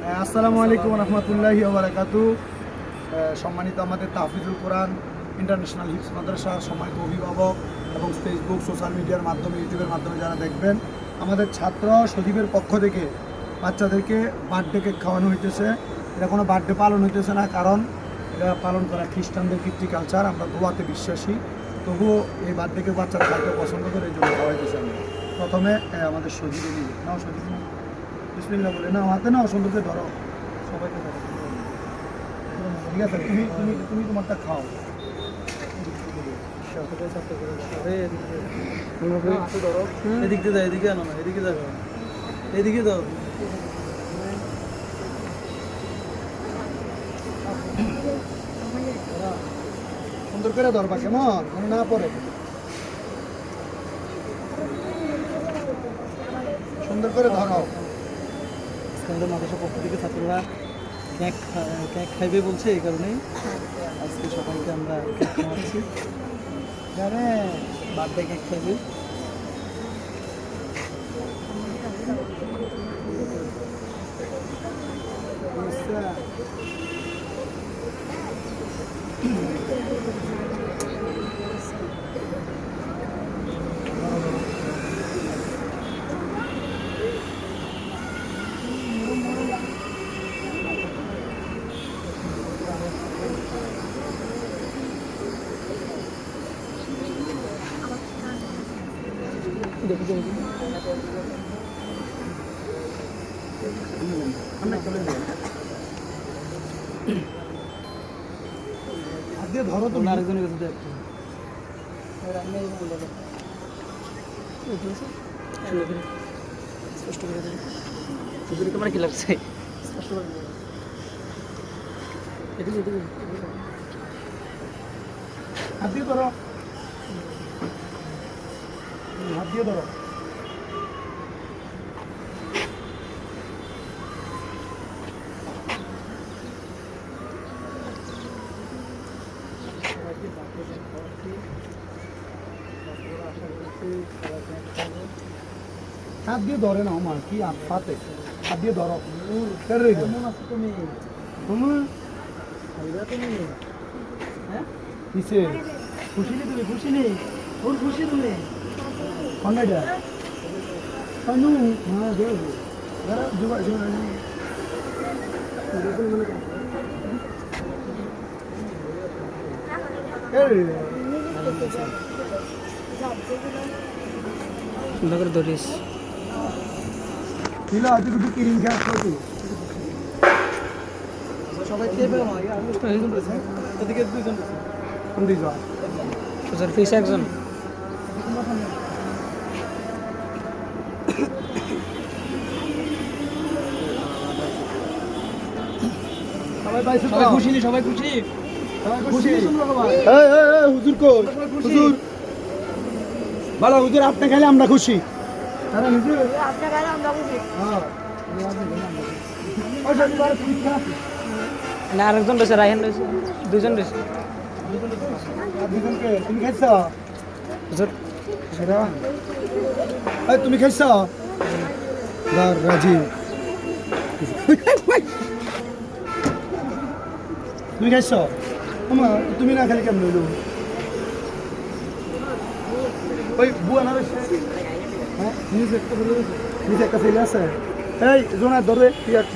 আসসালামু আলাইকুম রহমতুল্লাহি ওবরাকাতু। সম্মানিত আমাদের তাহফিজুল কোরআন ইন্টারন্যাশনাল হিপস মাদ্রাসার সম্মানিত অভিভাবক এবং ফেসবুক, সোশ্যাল মিডিয়ার মাধ্যমে, ইউটিউবের মাধ্যমে যারা দেখবেন, আমাদের ছাত্র সজীবের পক্ষ থেকে বাচ্চাদেরকে বার্থডে কেক খাওয়ানো হইতেছে। এটা কোনো বার্থডে পালন হইতেছে না, কারণ এটা পালন করা খ্রিস্টানদের কীর্তি কালচার আমরা গোয়াতে বিশ্বাসী। তবুও এই বার্থডে কেক বাচ্চারা খাইতে পছন্দ করে, এই জন্য খাওয়াইতেছে আমরা। প্রথমে আমাদের সজীবে নিবে নাও সজীব। নাও। বিসমিল্লাহ বলে নাও হাতে নাও সুন্দরকে ধরো। সবাইকে ধরো। ঠিক আছে তুমি তুমি তুমি তোমারটা খাও। এদিক দিয়ে এদিকে আনো না এদিকে দেখো এদিকে দাও সুন্দর করে ধরবা কেমন? না পড়ে। সুন্দর করে ধরো। আমাদের মাদ্রাসা পক্ষ থেকে ছাত্ররা কেক খা- কেক খাইবে বলছে এই কারণেই। আজকে সবাইকে আমরা কেক খাওয়াচ্ছি। বার্থডে কেক খাইবে। হাত ধরো তো আরেকজনের কাছে দেখো স্পষ্ট করে দেবে তোমার কি লাগছে স্পষ্ট করে দেবে এদিকে দিয়ে ধরো। হাত দিয়ে ধরে না আমার কি হাত পাতে হাত দিয়ে ধরো। তুমি? তুমি? হ্যাঁ? খুশি নেই তুমি? খুশি নেই খুশি তুমি? কন্নাইডা কানু হ্যাঁ দেব যারা জুবা জুবা এই সুন্দর করে ধরিস নীলা আজ কিছু কিরিং খাস তুই সবাই খেয়ে পেল না আগে আমি দুজন দুজন ফিস একজন সবাই খুশি নি সবাই খুশি? সবাই খুশি? খুশি শুনলো সবাই এই এই এই হুজুর কই? হুজুর। ভালো হুজুর আপনি খেলে আমরা খুশি। হ্যাঁ। না আরেকজন রয়েছে রায়হান রয়েছে। দুজন রয়েছে। তুমি হুজুর। সেটা? তুমি খাইছ? দার রাজীব তুমি খাইছ? আমার তুমি না খালি কেমন হইল ওই বুয়া না হ্যাঁ নিউজ একটা নিউজ একটা ফেলে আছে। এই জোনার ধরে তুই আর